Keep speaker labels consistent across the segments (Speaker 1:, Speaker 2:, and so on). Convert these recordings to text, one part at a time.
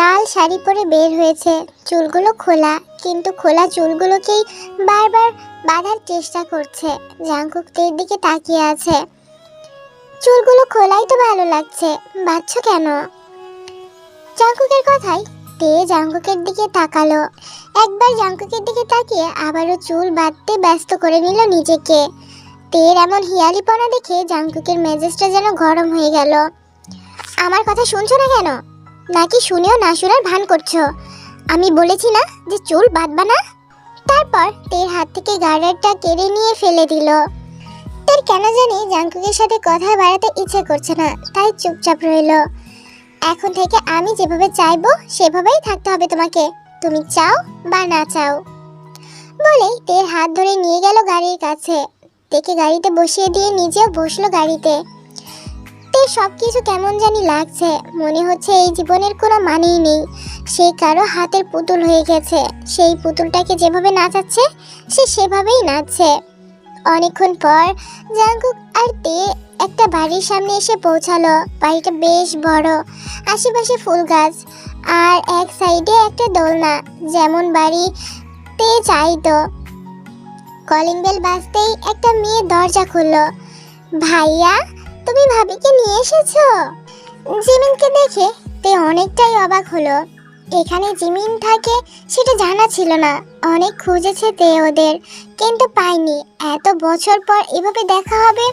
Speaker 1: লাল শাড়ি পরে বের হয়েছে। চুলগুলো খোলা, কিন্তু খোলা চুলগুলোকেই বারবার বাঁধার চেষ্টা করছে। জাঙ্কুক তের দিকে তাকিয়ে আছে। চুলগুলো খোলাই তো ভালো লাগছে বাচ্চ কেন? জাঙ্কুকের কথাই তে জাঙ্কুকের দিকে তাকালো। একবার জাঙ্কুকের দিকে তাকিয়ে আবারও চুল বাঁধতে ব্যস্ত করে নিল নিজেকে। তের এমন হিয়ালি হিয়ালিপনা দেখে জাঙ্কুকের মেজাজটা যেন গরম হয়ে গেল। আমার কথা শুনছো না কেন? নাকি শুনেও না শোনার ভান করছ? আমি বলেছি না যে চুল বাঁধবা না? তারপর তের হাত থেকে গার্ডারটা কেড়ে নিয়ে ফেলে দিল। তের কেন জানি জাঙ্কুকের সাথে কথা বাড়াতে ইচ্ছে করছে না, তাই চুপচাপ রইল। এখন থেকে আমি যেভাবে চাইব, সেভাবেই থাকতে হবে তোমাকে। তুমি চাও বা না চাও। বলেই তের হাত ধরে নিয়ে গেল গাড়ির কাছে। তেকে গাড়িতে বসিয়ে দিয়ে নিজেও বসল গাড়িতে। তের সব কিছু কেমন জানি লাগছে। মনে হচ্ছে এই জীবনের কোনো মানেই নেই। সে কারও হাতের পুতুল হয়ে গেছে। সেই পুতুলটাকে যেভাবে নাচাচ্ছে, সে সেভাবেই নাচছে। অনেকক্ষণ পর জাঙ্কুক আর তে একটা বাড়ির সামনে এসে পৌঁছালো। বাড়িটা বেশ বড়। আশেপাশে ফুল গাছ আর এক সাইডে একটা দোলনা। যেমন বাড়িতে চাইতো। কলিং বেল বাজতেই একটা মেয়ে দরজা খুললো। ভাইয়া? তুমি ভাবিকে নিয়ে এসেছ? জিমিনকে দেখে তে অনেকটাই অবাক হলো। এখানে জিমিন থাকে সেটা জানা ছিল না। অনেক খুঁজেছে তে ওদের, কিন্তু পাইনি এত বছর পর এভাবে দেখা হবে?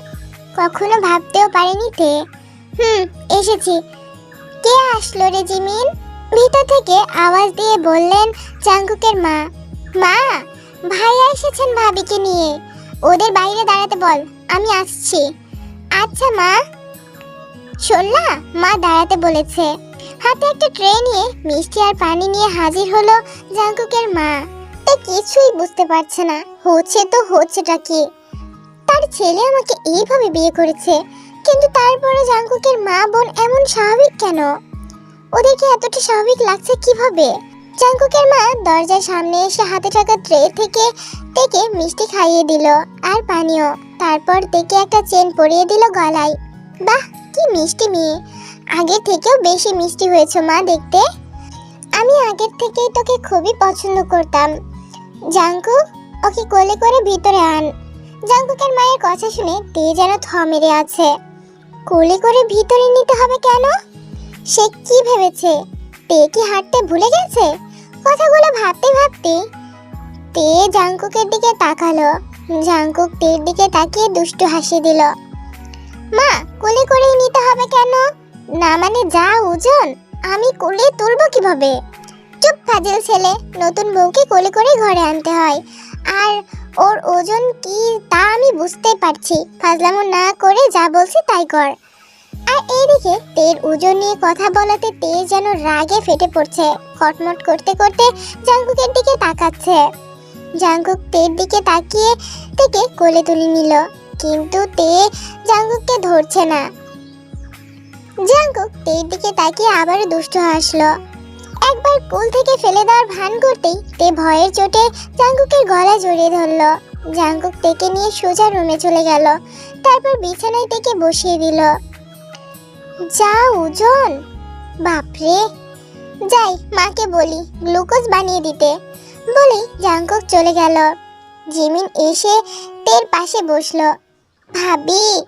Speaker 1: কখনো ভাবতেও পারিনি তে। হুম, এসেছি। কে আসলো রে জিমিন? ভিতর থেকে আওয়াজ দিয়ে বললেন চাঙ্কুকের মা। মা, ভাইয়া এসেছেন ভাবিকে নিয়ে। ওদের বাইরে দাঁড়াতে বল, আমি আসছি। আচ্ছা মা। শোনলা মা দাঁড়াতে বলেছে। হাতে একটা ট্রে নিয়ে মিষ্টি আর পানি নিয়ে হাজির হলো জাঙ্কুকের মা। তা কিছুই বুঝতে পারছে না। হচ্ছে তো হচ্ছেটা কি? তার ছেলে আমাকে এইভাবে বিয়ে করেছে, কিন্তু তারপরে জাঙ্কুকের মা বোন এমন স্বাভাবিক কেন? ওদেরকে এতটা স্বাভাবিক লাগছে কীভাবে? জাঙ্কুকের মা দরজার সামনে এসে হাতে থাকা ট্রে থেকে তেকে মিষ্টি খাইয়ে দিল আর পানীয়। তারপর তেকে একটা চেন পরিয়ে দিল গলায়। বাহ, কি মিষ্টি মেয়ে। আগের থেকেও বেশি মিষ্টি হয়েছে মা দেখতে। আমি আগের থেকেই তোকে খুবই পছন্দ করতাম। জাঙ্কু, ওকে কোলে করে ভিতরে আন। জাঙ্কুকের মায়ের কথা শুনে তে যেন থ মেরে আছে। কোলে করে ভিতরে নিতে হবে কেন? সে কি ভেবেছে? তে কি হাঁটতে ভুলে গেছে? কথাগুলো ভাবতে ভাবতে তে জাঙ্কুকের দিকে তাকালো। জাঙ্কুক তের দিকে তাকিয়ে দুষ্টু হাসি দিল। মা, কোলে করেই নিতে হবে কেন? না মানে যা ওজন, আমি কোলে তুলবো কীভাবে? চুপ ফাজিল ছেলে, নতুন বউকে কোলে করে ঘরে আনতে হয়। আর ওর ওজন কি তা আমি বুঝতে পারছি। ফাজলামো না করে যা বলছি তাই কর। আর এইদিকে তের ওজন নিয়ে কথা বলাতে তে যেন রাগে ফেটে পড়ছে। কটমট করতে করতে জাঙ্কুকের দিকে তাকাচ্ছে। জাঙ্কুক তের দিকে তাকিয়ে থেকে কোলে তুলে নিল। কিন্তু তে জাঙ্কুককে ধরছে না। জাঙ্কুক তের দিকে তাকিয়ে আবারও দুষ্ট হাসলো। একবার কোল থেকে ফেলে দেওয়ার ভান করতেই তে ভয়ের চোটে জাঙ্কুকের গলা জড়িয়ে ধরলো। জাঙ্কুক তেকে নিয়ে সোজা রুমে চলে গেল। তারপর বিছানায় তেকে বসিয়ে দিল। যা ওজন বাপরে। যাই, মাকে বলি, গ্লুকোজ বানিয়ে দিতে। বলেই জাঙ্কুক চলে গেল। জিমিন এসে তের পাশে বসল। ভাবি,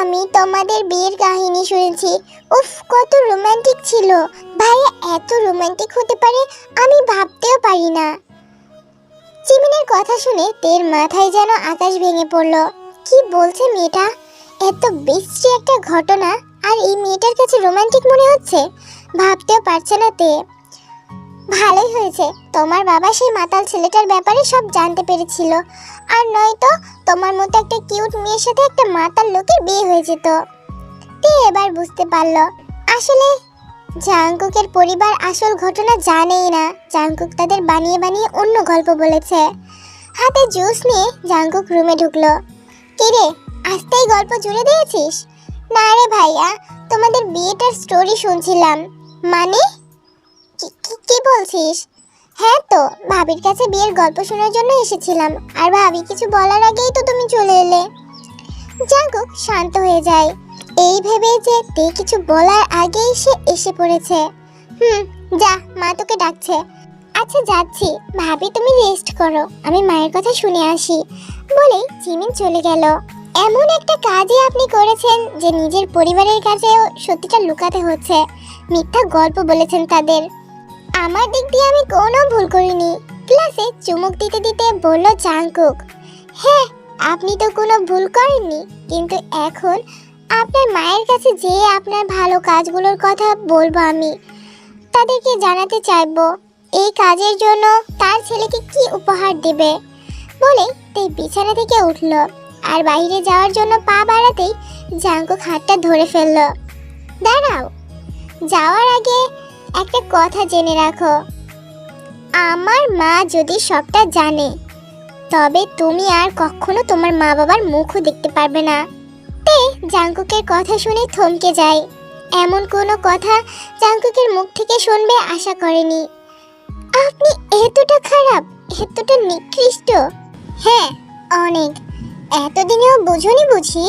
Speaker 1: আমি তোমাদের বিয়ের কাহিনী শুনেছি। উফ, কত রোমান্টিক ছিল। ভাইয়া, এত রোমান্টিক হতে পারে, আমি ভাবতেও পারি না। জিমিনের কথা শুনে তের মাথায় যেন আকাশ ভেঙে পড়ল। কি বলছে মেয়েটা? এত বিশ্রী একটা ঘটনা। আর এই মেয়েটার কাছে রোমান্টিক মনে হচ্ছে? ভাবতেও পারছে না তে। ভালোই হয়েছে। তোমার বাবা সেই মাতাল ছেলেটার ব্যাপারে সব জানতে পেরেছিল। আর নয়তো তোমার মতো একটা কিউট মেয়ের সাথে একটা মাতাল লোকের বিয়ে হয়ে যেত। তে এবার বুঝতে পারল। আসলে জাঙ্কুকের পরিবার আসল ঘটনা জানেই না। জাঙ্কুক তাদের বানিয়ে বানিয়ে অন্য গল্প বলেছে। হাতে জুস নিয়ে জাঙ্কুক রুমে ঢুকলো। কিরে আসতেই গল্প জুড়ে দিয়েছিস? না রে ভাইয়া, তোমাদের বিয়েটার স্টোরি শুনছিলাম। মানে? কি- বলছিস? হ্যাঁ তো, ভাবির কাছে বিয়ের গল্প শোনার জন্য এসেছিলাম, আর ভাবি কিছু বলার আগেই তো তুমি চলে এলে। জাঙ্কুক শান্ত হয়ে যায় এই ভেবে যে তে কিছু বলার আগেই সে এসে পড়েছে। হুম, যা, মা তোকে ডাকছে। আচ্ছা যাচ্ছি। ভাবি তুমি রেস্ট করো, আমি মায়ের কথা শুনে আসি। বলেই জিমিন চলে গেল। এমন একটা কাজই আপনি করেছেন যে নিজের পরিবারের কাছেও সত্যিটা লুকাতে হচ্ছে। মিথ্যা গল্প বলেছেন তাদের। আমার দিক দিয়ে আমি কোনো ভুল করিনি। ক্লাসে চুমুক দিতে দিতে বলল জাংকুক হ্যাঁ আপনি তো কোনো ভুল করেননি, কিন্তু এখন আপনার মায়ের কাছে যে আপনার ভালো কাজগুলোর কথা বলব আমি। তাদেরকে জানাতে চাইব। এই কাজের জন্য তার ছেলেকে কি উপহার দেবে? বলে তাই বিছানা থেকে উঠল। আর বাইরে যাওয়ার জন্য পা বাড়াতেই জাঙ্কুক হাতটা ধরে ফেলল। দাঁড়াও, যাওয়ার আগে একটা কথা জেনে রাখো। আমার মা যদি সবটা জানে, তবে তুমি আর কখনো তোমার মা বাবার মুখও দেখতে পারবে না। তে, জাঙ্কুকের কথা শুনে থমকে যায় এমন কোনো কথা জাঙ্কুকের মুখ থেকে শুনবে আশা করেনি। আপনি এতটা খারাপ, এতটা নিকৃষ্ট? হ্যাঁ অনেক। এতদিনেও বোঝনি বুঝি?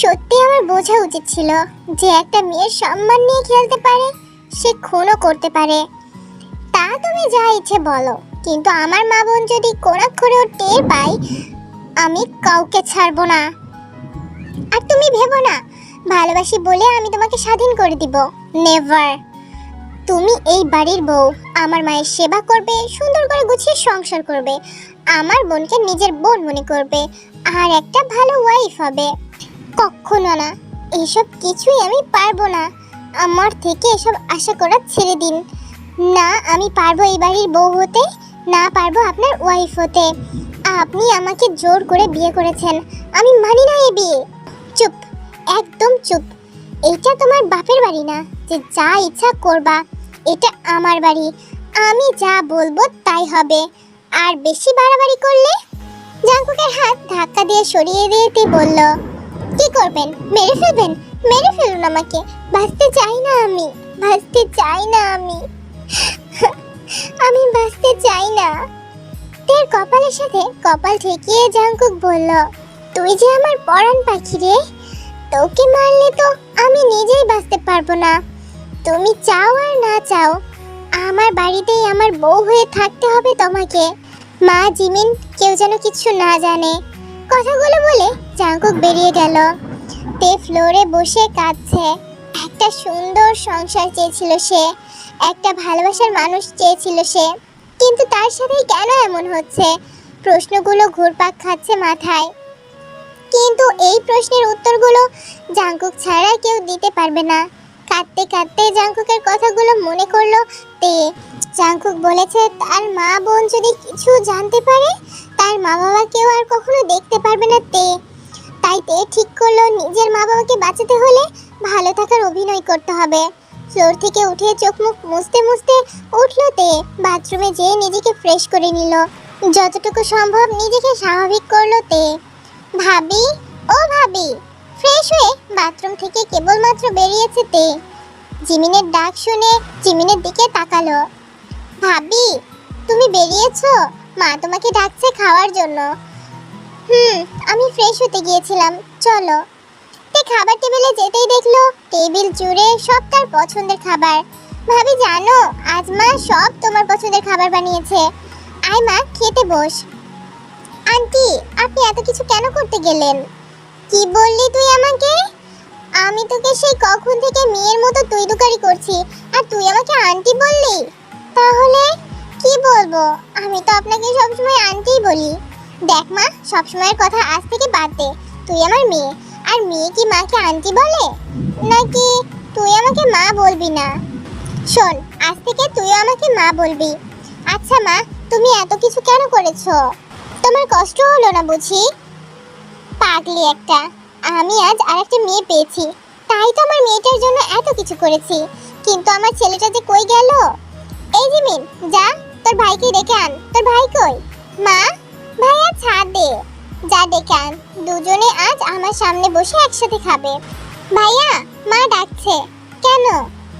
Speaker 1: সত্যি আমার বোঝা উচিত ছিল যে একটা মেয়ের সম্মান নিয়ে খেলতে পারে, সে খুনও করতে পারে। তা তুমি যা ইচ্ছে বলো, কিন্তু আমার মা বোন যদি কোনাক্ষরেও টের পাই আমি কাউকে ছাড়বো না। আর তুমি ভেবো না, ভালোবাসি বলে আমি তোমাকে স্বাধীন করে দিব। নেভার তুমি এই বাড়ির বউ, আমার মায়ের সেবা করবে, সুন্দর করে গুছিয়ে সংসার করবে। আমার বোনকে নিজের বোন মনে করবে, আর একটা ভালো ওয়াইফ হবে। কখনো না। এসব কিছুই আমি পারব না। আমার থেকে এসব আশা করা ছেড়ে দিন। না, আমি পারব এই বাড়ির বউ হতে, না পারব আপনার ওয়াইফ হতে। আপনি আমাকে জোর করে বিয়ে করেছেন। আমি মানি না এই বিয়ে। চুপ, একদম চুপ। এটা তোমার বাপের বাড়ি না, যে যা ইচ্ছা করবা। এটা আমার বাড়ি। আমি যা বলব তাই হবে। আর বেশি বাড়াবাড়ি করলে? জাঙ্কুকের হাত ধাক্কা দিয়ে সরিয়ে দিয়েতে বলল, কি করবেন? মেরে ফেলবেন? মেরে ফেলুন আমাকে। বাঁচতে চাই না আমি। বাঁচতে চাই না আমি। আমি বাঁচতে চাই না। তের কপালের সাথে কপাল ঠেকিয়ে জাঙ্কুক বলল, তুই যে আমার পরাণ পাখি রে, তোকে মারলে তো আমি নিজেই বাঁচতে পারব না। তুমি চাও আর না চাও, আমার বাড়িতেই আমার বউ হয়ে থাকতে হবে তোমাকে। মা জিমিন কেউ যেন কিছু না জানে। কথাগুলো বলে জাঙ্কুক বেরিয়ে গেল। তে ফ্লোরে বসে কাঁদছে। একটা সুন্দর সংসার চেয়েছিল সে, একটা ভালোবাসার মানুষ চেয়েছিল সে। কিন্তু তার সাথে কেন এমন হচ্ছে? প্রশ্নগুলো ঘুরপাক খাচ্ছে মাথায়। কিন্তু এই প্রশ্নের উত্তরগুলো জাঙ্কুক ছাড়া কেউ দিতে পারবে না। কাঁদতে কাঁদতে জাঙ্কুকের কথাগুলো মনে করল তে। জাঙ্কুক বলেছে, তার মা বোন যদি কিছু জানতে পারে, তার মা বাবা কেউ আর কখনো দেখতে পারবে না তে। তাই তে ঠিক করল, নিজের মা বাবাকে বাঁচাতে হলে ভালো থাকার অভিনয় করতে হবে। ফ্লোর থেকে উঠে চোখ মুখ মুছতে মুছতে উঠল তে, বাথরুমে যেয়ে নিজেকে ফ্রেশ করে নিল। যতটুকু সম্ভব নিজেকে স্বাভাবিক করল তে। ভাবি, ও ভাবি, ফ্রেশ হয়ে বাথরুম থেকে কেবলমাত্র বেরিয়েছে তে। জিমিনের ডাক শুনে জিমিনের দিকে তাকালো। ভাবি, তুমি বেরিয়েছো? মা তোমাকে ডাকছে খাওয়ার জন্য। হুম, আমি ফ্রেশ হতে গিয়েছিলাম, চলো। তে খাবার টেবিলে যেতেই দেখল, টেবিল জুড়ে সব তার পছন্দের খাবার। ভাবি, জানো, আজ মা সব তোমার পছন্দের খাবার বানিয়েছে। আয় মা, খেতে বস। আন্টি, আপনি এত কিছু কেন করতে গেলেন? কি বললি তুই আমাকে? আমি তোকে সেই কখন থেকে মেয়ের মতো তুই দুকারি করছি, আর তুই আমাকে আন্টি বললি? তাহলে কি বলব? আমি তো আপনাকে সবসময় আনতেই বলি। দেখ মা, সবসময়ের কথা আজ থেকে বাদ দে। তুই আমার মেয়ে। আর মেয়ে কি মাকে আন্টি বলে? নাকি তুই আমাকে মা বলবি না? শোন, আজ থেকে তুইও আমাকে মা বলবি। আচ্ছা মা, তুমি এত কিছু কেন করেছ? তোমার কষ্ট হলো না বুঝি? পাগলি একটা। আমি আজ আরেকটা মেয়ে পেয়েছি। তাই তো আমার মেয়েটার জন্য এত কিছু করেছি। কিন্তু আমার ছেলেটা যে কই গেল? এই জিমিন যা, তোর ভাইকে ডেকে আন। তোর ভাই কই? মা ভাইয়া ছাদে যা ডেকে আন। দুজনে আজ আমার সামনে বসে একসাথে খাবে। ভাইয়া, মা ডাকছে। কেন?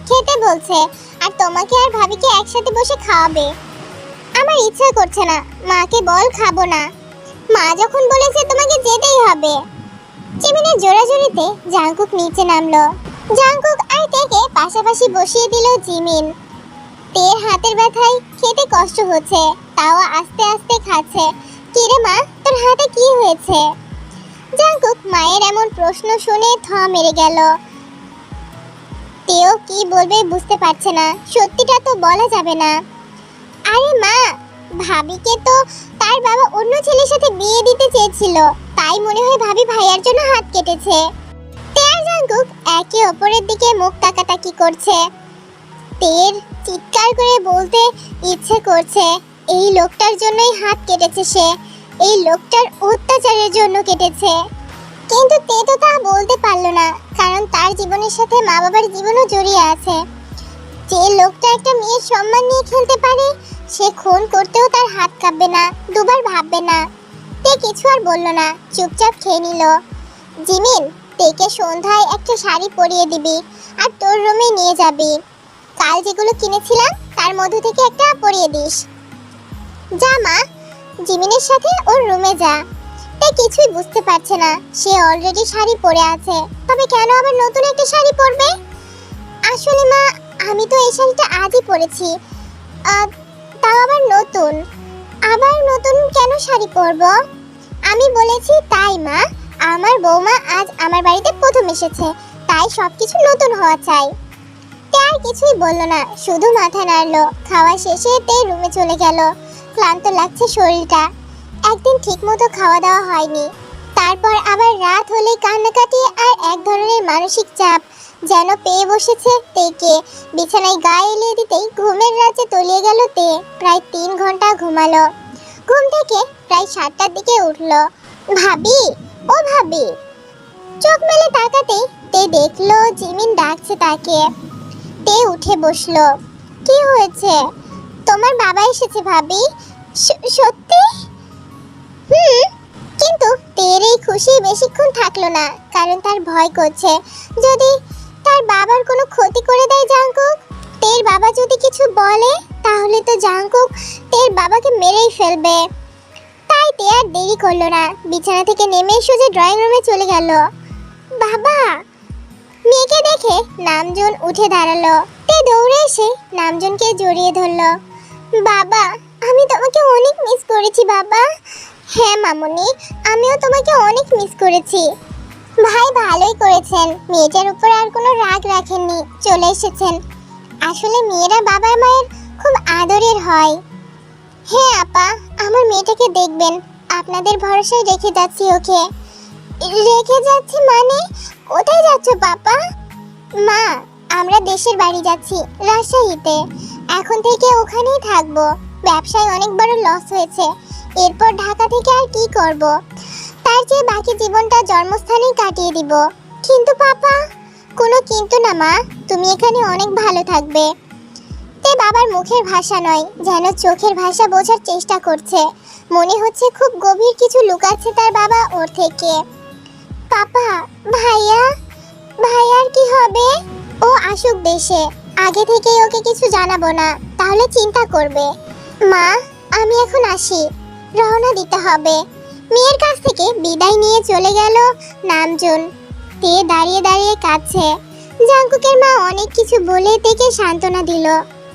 Speaker 1: খেতে বলছে। আর তোমাকে আর ভাবিকে একসাথে বসে খাওয়াবে। আমার ইচ্ছা করছে না। মাকে বল খাব না। মা যখন বলেছে তোমাকে যেতেই হবে। চিমিনের জোরাজোরিতে জাঙ্কুক নিচে নামলো। জাঙ্কুক আর তেকে পাশাপাশি বসিয়ে দিল জিমিন। তের হাতের ব্যথায় খেতে কষ্ট হচ্ছে, তাও আস্তে আস্তে খাচ্ছে। কিরে মা, তোর হাতে কি হয়েছে? জাঙ্কুক মায়ের এমন প্রশ্ন শুনে থ মেরে গেল। তেও কি বলবে বুঝতে পারছে না, সত্যিটা তো বলা যাবে না। আরে মা, ভাবিকে তো তার বাবা অন্য ছেলের সাথে বিয়ে দিতে চেয়েছিল, তাই মনে হয় ভাবি ভাইয়ার জন্য হাত কেটেছে। তেয়ার জাঙ্কুক একে অপরের দিকে মুখ তাকাতাকি করছে। তের চিৎকার করে বলতে ইচ্ছে করছে, এই লোকটার জন্যই হাত কেটেছে সে। এই লোকটার অত্যাচারের জন্য কেটেছে। কিন্তু তে তো তা বলতে পারল না, কারণ তার জীবনের সাথে মা বাবার জীবনও জড়িয়ে আছে। যে লোকটা একটা মেয়ের সম্মান নিয়ে খেলতে পারে, সে খুন করতেও তার হাত কাঁপবে না, দুবার ভাববে না। তে কিছু আর বলল না, চুপচাপ খেয়ে নিল। জিমিন, তেকে সন্ধ্যায় একটা শাড়ি পরিয়ে দিবি আর তোর রুমে নিয়ে যাবি। কাল যেগুলো কিনেছিলাম, তার মধ্যে থেকে একটা পরিয়ে দিস। যা মা, জিমিনের সাথে ওর রুমে যা। তে কিছুই বুঝতে পারছে না, সে অলরেডি শাড়ি পরে আছে। তবে কেন আবার নতুন একটা শাড়ি পরবে? আসলে মা, আমি তো এই শাড়িটা আজই পরেছি। তাও আবার নতুন। আবার নতুন কেন শাড়ি পরব? আমি বলেছি তাই মা, আমার বৌমা আজ আমার বাড়িতে প্রথম এসেছে, তাই সবকিছু নতুন হওয়া চাই। তে আর কিছুই বলল না। শুধু মাথা নাড়লো। খাওয়া শেষে তে রুমে চলে গেল। ক্লান্ত লাগছে শরীরটা। একদিন ঠিকমতো খাওয়া দাওয়া হয়নি। তারপর আবার রাত হলেই কান্নাকাটি আর এক ধরনের মানসিক চাপ। যেন পেয়ে বসেছে তেকে। বিছানায় গায়ে এলিয়ে দিতেই ঘুমের রাজ্যে তলিয়ে গেল তে। প্রায় তিন ঘণ্টা ঘুমালো। ঘুম থেকে প্রায় সাতটার দিকে উঠল। ভাবি, ও ভাবি! চোখ মেলে তাকাতেই তে দেখল, জিমিন ডাকছে তাকে। তে উঠে বসল। কি হয়েছে? তোমার বাবা এসেছে ভাবি। সত্যি? হুম, কিন্তু তের এই খুশি বেশিক্ষণ থাকল না, কারণ তার ভয় করছে। যদি তার বাবার কোনো ক্ষতি করে দেয় জাঙ্কুক তের বাবা যদি কিছু বলে, তাহলে তো জাঙ্কুক তের বাবাকে মেরেই ফেলবে। তাই তে আর দেরি করল না। বিছানা থেকে নেমে সোজা ড্রয়িং রুমে চলে গেল। বাবা মেয়েকে দেখে নামজন উঠে দাঁড়াল। তে দৌড়ে এসে নামজনকে জড়িয়ে ধরলো। বাবা, আমি তোমাকে অনেক মিস করেছি বাবা। হ্যাঁ মামুনি, আমিও তোমাকে অনেক মিস করেছি। ভাই ভালোই করেছেন। মেয়েটার উপর আর কোনো রাগ রাখেননি। চলে এসেছেন। আসলে মেয়েরা বাবার মায়ের খুব আদরের হয়। হ্যাঁ আপা, আমার মেয়েটাকে দেখবেন। আপনাদের ভরসায় রেখে যাচ্ছি ওকে। রেখে যাচ্ছি মানে? কোথায় যাচ্ছ, পাপা? মা, আমরা দেশের বাড়ি যাচ্ছি, রাজশাহীতে। এখন থেকে ওখানেই থাকব। ব্যবসায় অনেক বড় লস হয়েছে। এরপর ঢাকা থেকে আর কি করব? তার চেয়ে বাকি জীবনটা জন্মস্থানেই কাটিয়ে দিব। কিন্তু পাপা, কোনো কিন্তু না মা, তুমি এখানে অনেক ভালো থাকবে। তে বাবার মুখের ভাষা নয়, যেন চোখের ভাষা বোঝার চেষ্টা করছে। মনে হচ্ছে খুব গভীর কিছু লুকাচ্ছে তার বাবা ওর থেকে। পাপা, ভাইয়া, ভাইয়ার কি হবে? ও আসুক দেশে, আগে থেকেই ওকে কিছু জানাব না, তাহলে চিন্তা করবে। মা, আমি এখন আসি, রওনা দিতে হবে। মেয়ের কাছ থেকে বিদায় নিয়ে চলে গেল নামজন। তে দাঁড়িয়ে দাঁড়িয়ে কাঁদছে। জাঙ্কুকের মা অনেক কিছু বলে তেকে সান্ত্বনা দিল।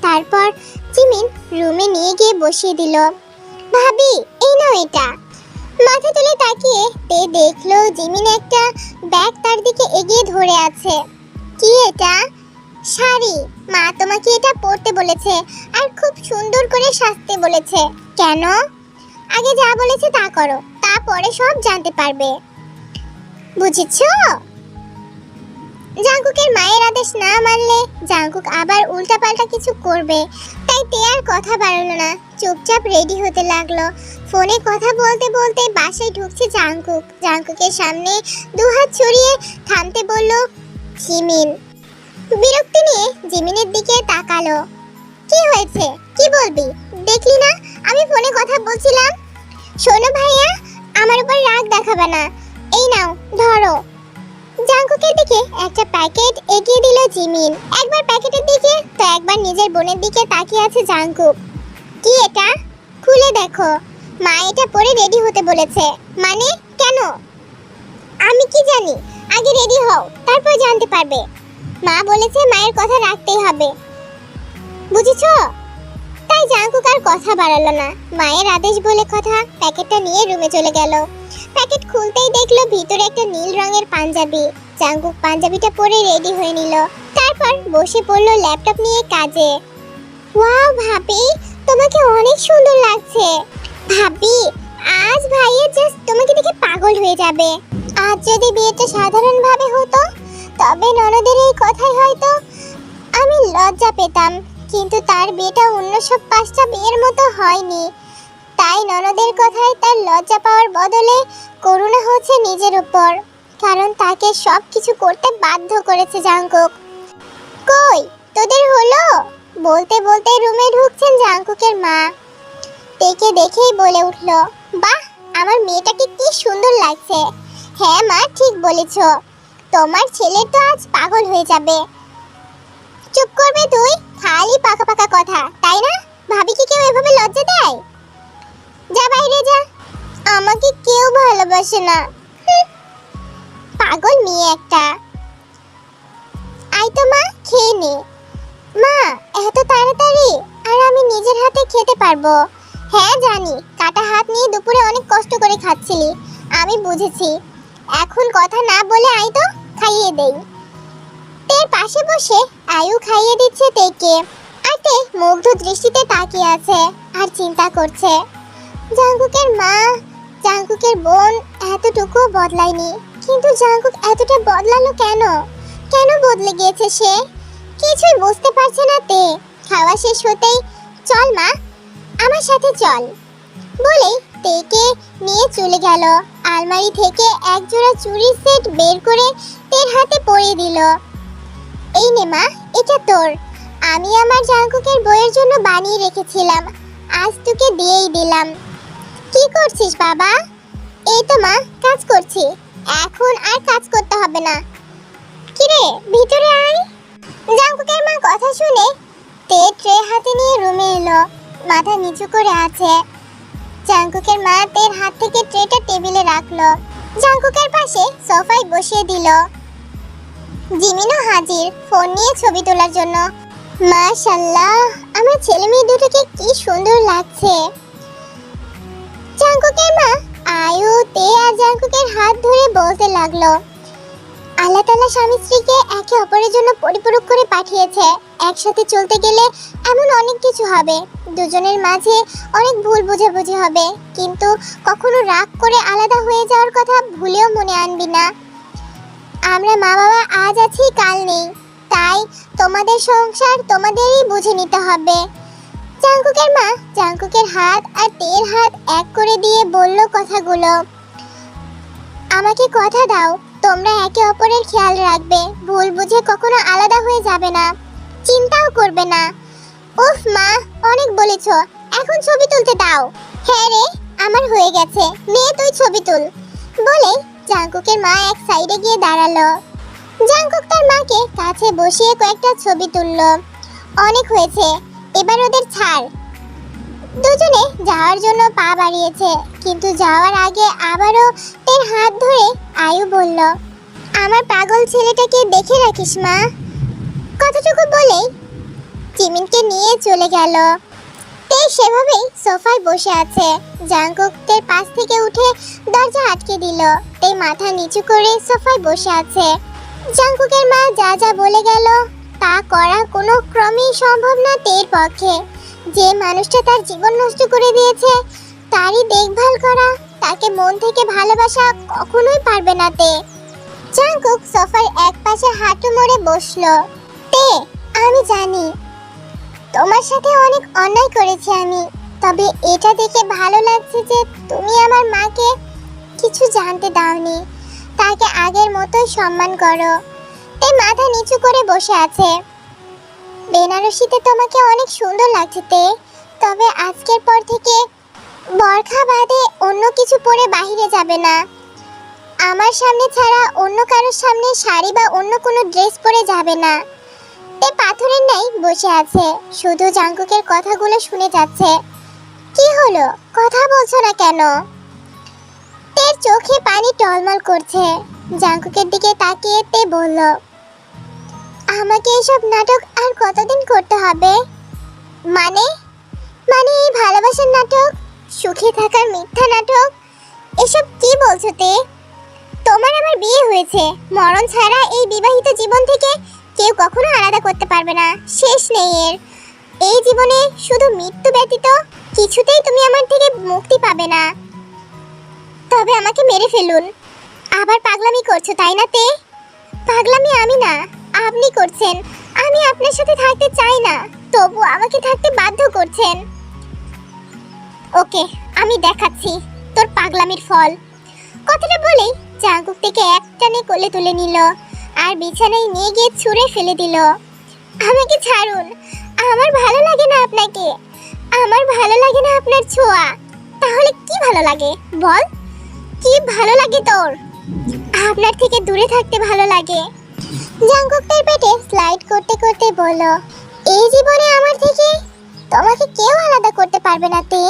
Speaker 1: তারপর জিমিন রুমে নিয়ে গিয়ে বসিয়ে দিল। ভাবি, এই নাও এটা। মাথা তুলে তাকিয়ে তে দেখল জিমিন একটা ব্যাগ তার দিকে এগিয়ে ধরে আছে। কি এটা? শাড়ি। মা তোমাকে এটা পরতে বলেছে আর খুব সুন্দর করে সাজতে বলেছে। কেন? আগে যা বলেছে তা করো, তারপরে সব জানতে পারবে। বুঝেছ? জাঙ্কুকের মায়ের আদেশ না মানলে জাঙ্কুক আবার উল্টাপাল্টা কিছু করবে। তাই তে আর কথা বাড়ালো না। চুপচাপ রেডি হতে লাগল। ফোনে কথা বলতে বলতে বাসায় ঢুকছে জাঙ্কুক। জাঙ্কুকের সামনে দুহাত ছড়িয়ে থামতে বলল, জিমিন। বিরক্তি নিয়ে জিমিনের দিকে তাকালো। কি হয়েছে? কি বলবি? দেখলি না? আমি ফোনে কথা বলছিলাম? শোনো ভাইয়া, আমার উপর রাগ দেখাবে না। এই নাও, ধরো। জাঙ্কুকের দিকে একটা প্যাকেট এগিয়ে দিল জিমিন। একবার প্যাকেটের দিকে, তো একবার নিজের বোনের দিকে তাকিয়ে আছে জাঙ্কুক। কি এটা? খুলে দেখো। মা এটা পরে রেডি হতে বলেছে। মানে কেন? আমি কি জানি? আগে রেডি হও, তারপর জানতে পারবে। মা বলেছে মায়ের কথা রাখতেই হবে। বুঝেছ? তাই জাঙ্কুক আর কথা বাড়ালো না। মায়ের আদেশ বলে কথা প্যাকেটটা নিয়ে রুমে চলে গেল। প্যাকেট খুলতেই দেখল ভিতরে একটা নীল রঙের পাঞ্জাবি। জাঙ্কুক পাঞ্জাবিটা পরে রেডি হয়ে নিল। তারপর বসে পড়ল ল্যাপটপ নিয়ে কাজে। ওয়াও, ভাবি, তোমাকে অনেক সুন্দর লাগছে। ভাবি, আজ ভাইয়ের জাস্ট তোমাকে দেখে পাগল হয়ে যাবে। আজ যদি বিয়েটা সাধারণভাবে হতো, তবে ননদের এই কথাই হয়তো আমি লজ্জা পেতাম। কিন্তু তার বিয়েটা অন্য সব পাঁচটা বিয়ের মতো হয়নি। তাই ননদের কথায় তার লজ্জা পাওয়ার বদলে করুণা হচ্ছে নিজের উপর। কারণ তাকে সব কিছু করতে বাধ্য করেছে জাঙ্কুক কই, তোদের হলো? বলতে বলতে রুমে ঢুকছেন জাঙ্কুকের মা। তেকে দেখেই বলে উঠল, বাহ, আমার মেয়েটাকে কি সুন্দর লাগছে। হ্যাঁ মা, ঠিক বলেছ। তোমার ছেলে তো আজ পাগল হয়ে যাবে। চুপ করবে তুই? খালি পাকা পাকা কথা, তাই না? ভাবি কি কেউ এভাবে লজ্জা দেয়? যা বাইরে যা। আমাকে কেউ ভালোবাসে না। পাগল মেয়ে একটা। আই তো মা, খেয়ে নে। মা, এত তাড়াতাড়ি। আর আমি নিজের হাতে খেতে পারব। হ্যাঁ জানি। কাটা হাত নিয়ে দুপুরে অনেক কষ্ট করে খাচ্ছিলি। আমি বুঝেছি। এখন কথা না বলে আই তো, খাইয়ে দেই। তের পাশে বসে আয়ু খাইয়ে দিচ্ছে তেকে। আর তে মুগ্ধ দৃষ্টিতে তাকিয়ে আছে আর চিন্তা করছে। জাঙ্কুকের মা, জাঙ্কুকের বোন এতটুকু বদলায়নি। কিন্তু জাঙ্কুক এতটা বদলালো কেন? কেন বদলে গিয়েছে সে? কিছুই বুঝতে পারছে না তে। খাওয়া শেষ হতেই, চল মা, আমার সাথে চল। বলেই তেকে নিয়ে চলে গেল। আলমারি থেকে এক জোড়া চুড়ির সেট বের করে তের হাতে পরিয়ে দিল। এই নে মা, এটা তোর। আমি আমার জাঙ্কুকের বইয়ের জন্য বানিয়ে রেখেছিলাম। আজ তোকে দিয়েই দিলাম। কি করছিস বাবা? এই তো মা, কাজ করছি। এখন আর কাজ করতে হবে না। কিরে, ভিতরে আয়। জাঙ্কুকের মা, কথা শুনে। তে ট্রে হাতে নিয়ে রুমে এলো। মাথা নিচু করে আছে। জাঙ্কুকের মা তের হাত থেকে ট্রেটা টেবিলে রাখল। জাঙ্কুকের পাশে সোফায় বসিয়ে দিল। জিমিনও হাজির, ফোন নিয়ে ছবি তোলার জন্য। মাশাল্লাহ, আমার ছেলে মেয়ে দুটোকে কি সুন্দর লাগছে। জাঙ্কুকের মা আয়ু তে আর জাঙ্কুকের হাত ধরে বলতে লাগল, আল্লাহ তাআলা স্বামী স্ত্রীকে একে অপরের জন্য পরিপূরক করে পাঠিয়েছে। একসাথে চলতে গেলে এমন অনেক কিছু হবে। দুজনের মাঝে অনেক ভুল বোঝাবুঝি হবে। কিন্তু কখনো রাগ করে আলাদা হয়ে যাওয়ার কথা ভুলেও মনে আনবি না। আমরা মা বাবা আজ আছি, কাল নেই। তাই তোমাদের সংসার তোমাদেরই বুঝে নিতে হবে। জাঙ্কুকের মা জাঙ্কুকের হাত আর তের হাত এক করে দিয়ে বলল কথাগুলো। আমাকে কথা দাও, তোমরা একে অপরের খেয়াল রাখবে, ভুল বুঝে কখনো আলাদা হয়ে যাবে না, চিন্তাও করবে না। উফ মা, অনেক বলেছ, এখন ছবি তুলতে দাও। হ্যাঁ রে, আমার হয়ে গেছে মেয়ে তুই ছবি তুল। বলে জাঙ্কুকের মা এক সাইডে গিয়ে দাঁড়াল। জাঙ্কুক তার মাকে কাছে বসিয়ে কয়েকটা ছবি তুললো। অনেক হয়েছে এবার ওদের ছাড়। দুজনে যাওয়ার জন্য পা বাড়িয়েছে, কিন্তু যাওয়ার আগে আবারও তের হাত ধরে আয়ু বলল, আমার পাগল ছেলেটাকে দেখে রাখিস, মা। কথাটুকু বলেই জিমিনকে নিয়ে চলে গেল। তে সেভাবেই সোফায় বসে আছে। জাঙ্কুক পাশ থেকে উঠে দরজা আটকে দিল। তে মাথা নিচু করে সোফায় বসে আছে। জাঙ্কুকের মা যা যা বলে গেল তা করা কোনো ক্রমেই সম্ভব না তের পক্ষে। যে মানুষটা তার জীবন নষ্ট করে দিয়েছে, তারই দেখভাল করা, তাকে মন থেকে ভালোবাসা কখনোই পারবে না তে। জাঙ্কুক সোফার এক পাশে হাঁটু মোড়ে বসল। তে, আমি জানি, তোমার সাথে অনেক অন্যায় করেছি আমি, তবে এটা দেখে ভালো লাগছে যে তুমি আমার মাকে কিছু জানতে দাওনি। তাকে আগের মতোই সম্মান করো। তে মাথা নিচু করে বসে আছে। বেনারসিতে তোমাকে অনেক সুন্দর লাগছে তে। তবে আজকের পর থেকে বরখা বাদে অন্য কিছু পরে বাইরে যাবে না। আমার সামনে ছাড়া অন্য কারোর সামনে শাড়ি বা অন্য কোনো ড্রেস পরে যাবে না। তে পাথরের ন্যায় বসে আছে। শুধু জাঙ্কুকের কথাগুলো শুনে যাচ্ছে। কি হলো? কথা বলছো না কেন? তের চোখে পানি টলমল করছে। জাঙ্কুকের দিকে তাকিয়ে তে বলল আমাকে এসব নাটক আর কতদিন করতে হবে? মানে? মানে এই ভালোবাসার নাটক? সুখে থাকার মিথ্যা নাটক? এসব কি বলছো তে? তোমার আমার বিয়ে হয়েছে। মরণ ছাড়া এই বিবাহিত জীবন থেকে কেউ কখনো আলাদা করতে পারবে না। শেষ নেই এর। এই জীবনে শুধু মৃত্যু ব্যতীত কিছুতেই তুমি আমার থেকে মুক্তি পাবে না। তবে আমাকে মেরে ফেলুন। আবার পাগলামি করছ, তাই না তে? পাগলামি আমি না। আপনি করছেন। আমি আপনার সাথে থাকতে চাই না। তবু আমাকে থাকতে বাধ্য করছেন। ওকে, আমি দেখাচ্ছি তোর পাগলামির ফল। কথাটা বলেই জাঙ্কুক থেকে এক টানে কোলে তুলে নিল আর বিছানায় নিয়ে গিয়ে ছুঁড়ে ফেলে দিল। আমাকে ছাড়ুন, আমার ভালো লাগে না আপনাকে। আমার ভালো লাগে না আপনার ছোঁয়া। তাহলে কি ভালো লাগে, বল? কি ভালো লাগে তোর? আপনার থেকে দূরে থাকতে ভালো লাগে। জাঙ্কুকের পেটে স্লাইড করতে করতে বলল, এই জীবনে আমার থেকে তোমাকে কেউ আলাদা করতে পারবে না তে।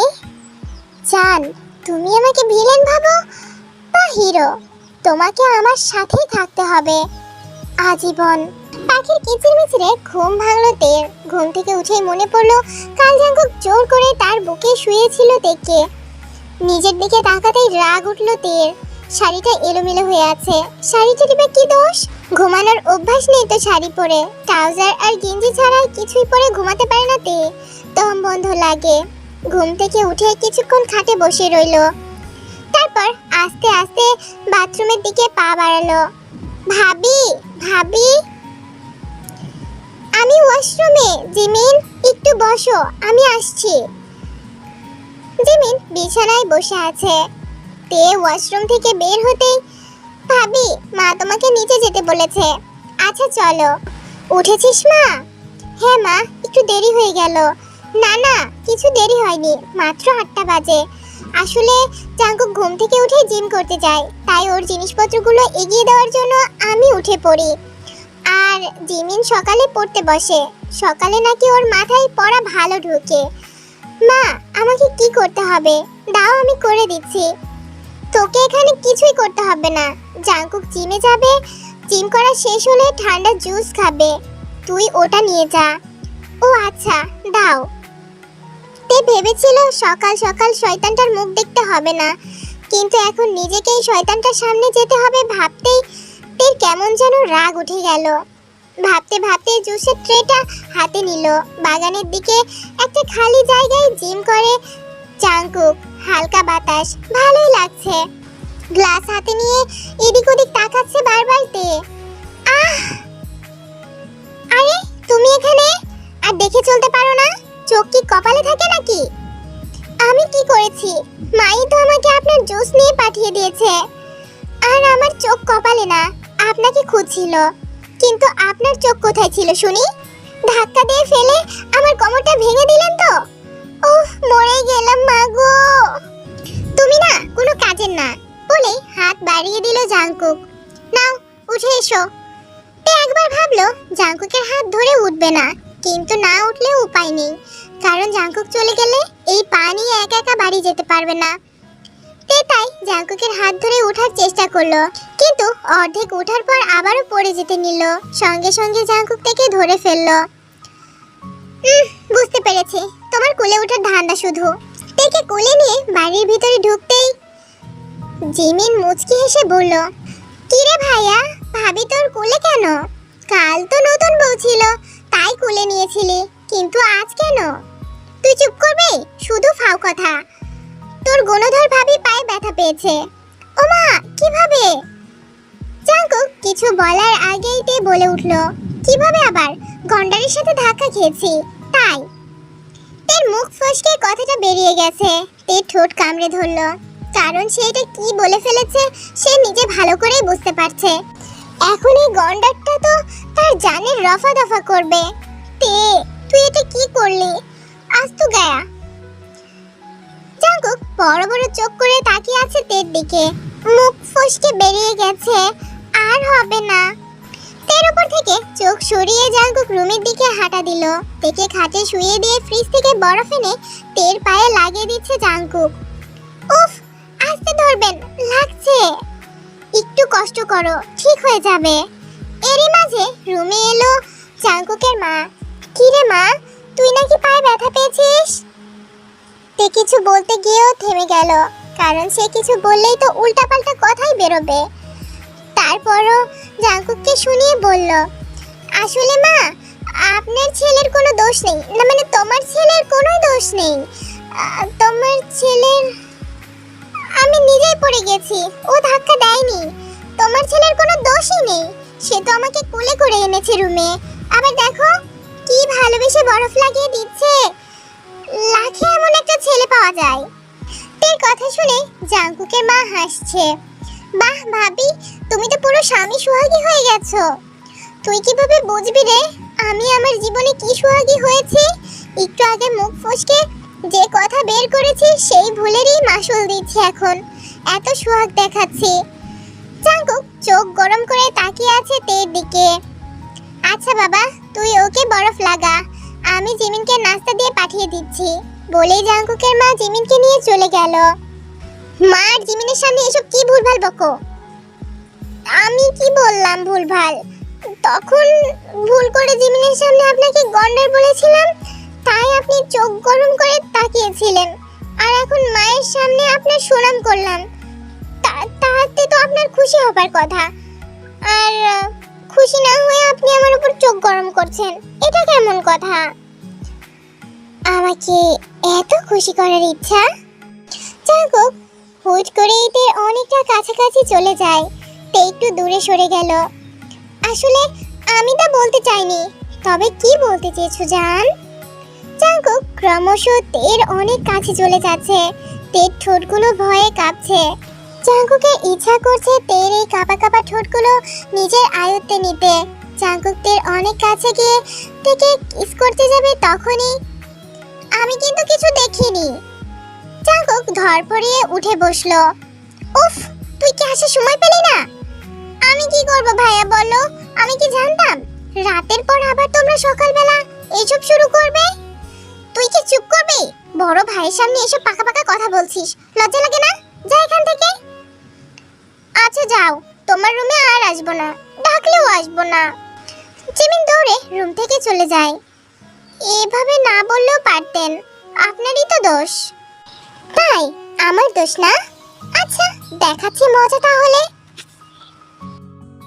Speaker 1: জান, তুমি আমাকে ভিলেন ভাবো বা হিরো তোমাকে আমার সাথেই থাকতে হবে। আজীবন। পাখির কিচির মিচিরে ঘুম ভাঙলো তের ঘুম থেকে উঠেই মনে পড়ল, কাল জাঙ্কুক জোর করে তার বুকে শুয়েছিল দেখে। নিজের দিকে তাকাতেই রাগ উঠল তের। শাড়িটা এলোমেলো হয়ে আছে। শাড়িটা টিপে কি দোষ? ঘুমানোর অভ্যাস নেই তো শাড়ি পরে। ট্রাউজার আর গেঞ্জি ছাড়া কিছুই পরে ঘুমাতে পারে না তে। দম বন্ধ লাগে। ঘুম থেকে উঠে কিছুক্ষণ খাটে বসে রইল। তারপর আস্তে আস্তে বাথরুমের দিকে পা বাড়ালো। ভাবি ভাবি! আমি ওয়াশরুমে। জিমিন, একটু বসো, আমি আসছি। জিমিন বিছানায় বসে আছে। তে ওয়াশরুম থেকে বের হতেই ভাবি, মা তোমাকে নিচে যেতে বলেছে। আচ্ছা চলো। উঠেছিস, মা? হ্যাঁ মা, একটু দেরি হয়ে গেল। না না, কিছু দেরি হয়নি, মাত্র আটটা বাজে। আসলে জাঙ্কুক ঘুম থেকে উঠে জিম করতে যায়, তাই ওর জিনিসপত্রগুলো এগিয়ে দেওয়ার জন্য আমি উঠে পড়ি। আর জিমিন সকালে পড়তে বসে, সকালে নাকি ওর মাথায় পড়া ভালো ঢুকে। মা, আমাকে কি করতে হবে? দাও, আমি করে দিচ্ছি। তোকে এখানে কিছুই করতে হবে না। জাঙ্কুক জিমে যাবে, জিম করা শেষ হলে ঠান্ডা জুস খাবে। তুই ওটা নিয়ে যা। ও আচ্ছা দাও। তে ভেবেছিল সকাল সকাল শয়তানটার মুখ দেখতে হবে না। কিন্তু এখন নিজেকেই শয়তানটার সামনে যেতে হবে ভাবতেই তের কেমন যেন রাগ উঠে গেল। ভাবতে ভাবতে জুসের ট্রেটা হাতে নিল। বাগানের দিকে একটা খালি জায়গায় জিম করে চাঙ্কুক হালকা বাতাস, ভালোই লাগছে। গ্লাস হাতে নিয়ে এদিক ওদিক তাকাচ্ছে বারবার তে। আহ! আরে, তুমি এখানে? আর দেখে চলতে পারো না? চোখ কি কপালে থাকে নাকি? আমি কি করেছি? মাই তো আমাকে আপনার জুস নিয়ে পাঠিয়ে দিয়েছে। আর আমার চোখ কপালে না, আপনাকে খুঁজছিল। কিন্তু আপনার চোখ কোথায় ছিল শুনি? ধাক্কা দিয়ে ফেলে আমার কোমরটা ভেঙে দিলেন তো? ওহ মরে গেলাম মাগো তুমি না, কোনো কাজের না। বলে হাত বাড়িয়ে দিল জাঙ্কুক নাও, উঠে এসো। তে একবার ভাবলো জাঙ্কুকের হাত ধরে উঠবে না, কিন্তু না উঠলে উপায় নেই। কারণ জাঙ্কুক চলে গেলে এই পা নিয়ে একা একা বাড়ি যেতে পারবে না। তে তাই জাঙ্কুকের হাত ধরে ওঠার চেষ্টা করল, কিন্তু অর্ধেক ওঠার পর আবারও পড়ে যেতে নিল। সঙ্গে সঙ্গে জাঙ্কুক থেকে ধরে ফেলল। বুঝতে পেরেছি। তোমার কোলে ওঠার ধান্দা শুধু। তেকে কোলে নিয়ে বাড়ির ভিতরে ঢুকতেই জিমিন মুচকি হেসে বলল, কিরে ভাইয়া, ভাবি তোর কোলে কেন? কাল তো নতুন বউ ছিল, তাই কোলে নিয়েছিলি, কিন্তু আজ কেন? তুই চুপ করবে? শুধু ফাও কথা। তোর গুণধর ভাবি পায়ে ব্যথা পেয়েছে। ওমা কীভাবে? জাঙ্কুক কিছু বলার আগেই তে বলে উঠল, কীভাবে আবার? গন্ডারের সাথে ধাক্কা খেয়েছি, তাই। তের মুখ ফসকে কথাটা বেরিয়ে গেছে। তে ঠোঁট কামড়ে ধরলো। কারণ সে এটা কি বলে ফেলেছে, সে নিজে ভালো করেই বুঝতে পারছে। এখন এই গন্ডারটা তো তার জানের রফা দফা করবে। তে, তুই এটা কি করলি? আজ তো গায়া। জাঙ্কুক বড় বড় চোখ করে তাকিয়ে আছে তের দিকে। মুখ ফসকে বেরিয়ে গেছে। আর হবে না। তের উপর থেকে চোখ সরিয়ে জাঙ্কুক রুমের দিকে হাঁটা দিল। তেকে খাটে শুয়ে দিয়ে ফ্রিজ থেকে বরফ এনে তের পায়ে লাগিয়ে দিচ্ছে জাঙ্কুক। উফ, আস্তে ধরবেন, লাগছে। একটু কষ্ট করো, ঠিক হয়ে যাবে। এরই মাঝে রুমে এলো জাঙ্কুকের মা। কিরে মা, তুই নাকি পায়ে ব্যথা পেয়েছিস? তে কিছু বলতে গিয়েও থেমে গেল, কারণ সে কিছু বললেই তো উল্টাপাল্টা কথাই বেরোবে। তারপরও জাঙ্কুককে শুনিয়ে বলল, আসলে মা, আপনার ছেলের কোনো দোষ নেই। না মানে তোমার ছেলের কোনো দোষ নেই। তোমার ছেলের, আমি নিজেই পড়ে গেছি। ও ধাক্কা দেয়নি। তোমার ছেলের কোনো দোষই নেই। সে তো আমাকে কোলে করে এনেছে রুমে। আবার দেখো, কি ভালোবেসে বরফ লাগিয়ে দিচ্ছে। লাখে এমন একটা ছেলে পাওয়া যায়। তের কথা শুনে জাঙ্কুকের মা হাসছে। বাহ, ভাবি, তুমি তো পুরো স্বামী সুহাগী হয়ে গেছো। তুই কীভাবে বুঝবি রে? আমি আমার জীবনে কি সুহাগী হয়েছি? একটু আগে মুখ ফসকে যে কথা বের করেছি, সেই ভুলেরই মাসুল দিচ্ছি এখন। এত সুহাগ দেখাচ্ছি। জাঙ্কুক, চোখ গরম করে তাকিয়ে আছে তের দিকে। আচ্ছা বাবা, তুই ওকে বরফ লাগা। আমি জিমিনকে নাস্তা দিয়ে পাঠিয়ে দিচ্ছি। বলেই জাঙ্কুকের মা জিমিনকে নিয়ে চলে গেল। মা আর জিমিনের সামনে এসব কি ভুলভাল বকো? আমি কি বললাম ভুলভাল? তখন ভুল করে জিমিনের সামনে আপনাকে গন্ডার বলেছিলাম, তাই আপনি চোখ গরম করে তাকিয়েছিলেন। আর এখন মায়ের সামনে আপনার সুনাম করলাম। তাতে তো আপনার খুশি হবার কথা। আর, খুশি না হয়ে আপনি আমার উপর চোখ গরম করছেন, এটা কেমন কথা? আমাকে এত খুশি করার ইচ্ছা? যাক হুট করে এদের অনেকটা কাছাকাছি চলে যায়। তে একটু দূরে সরে গেল। আসলে আমি তা বলতে চাইনি। তবে কি বলতে চেয়েছো, জান? জাঙ্কুক ক্রমশ তের অনেক কাছে চলে যাচ্ছে। তের ঠোঁটগুলো ভয়ে কাঁপছে। চাঙ্কুকে ইচ্ছা করছে তের এই কাঁপা কাঁপা ঠোঁটগুলো নিজের আয়ত্তে নিতে। জাঙ্কুক তের অনেক কাছে গিয়ে থেকে কিস করতে যাবে তখনই। আমি কিন্তু কিছু দেখিনি। জাঙ্কুক ধরপড়িয়ে উঠে বসল। উফ, তুই কি আসার সময় পেলি না? আমি কি করব ভাইয়া বলো? আমি কি জানতাম? রাতের পর আবার তোমরা সকালবেলা এসব শুরু করবে? তুই কি চুপ করবি? বড় ভাইয়ের সামনে এসব পাকা পাকা কথা বলছিস। লজ্জা লাগে না? যা এখান থেকে। আচ্ছা যাও, তোমার রুমে আর আসব না। ডাকলেও আসব না। জিমিন দৌড়ে রুম থেকে চলে যায়। এভাবে না বললেও পারতেন। আপনারই তো দোষ। তাই আমার দোষ না? আচ্ছা দেখাচ্ছি মজা তাহলে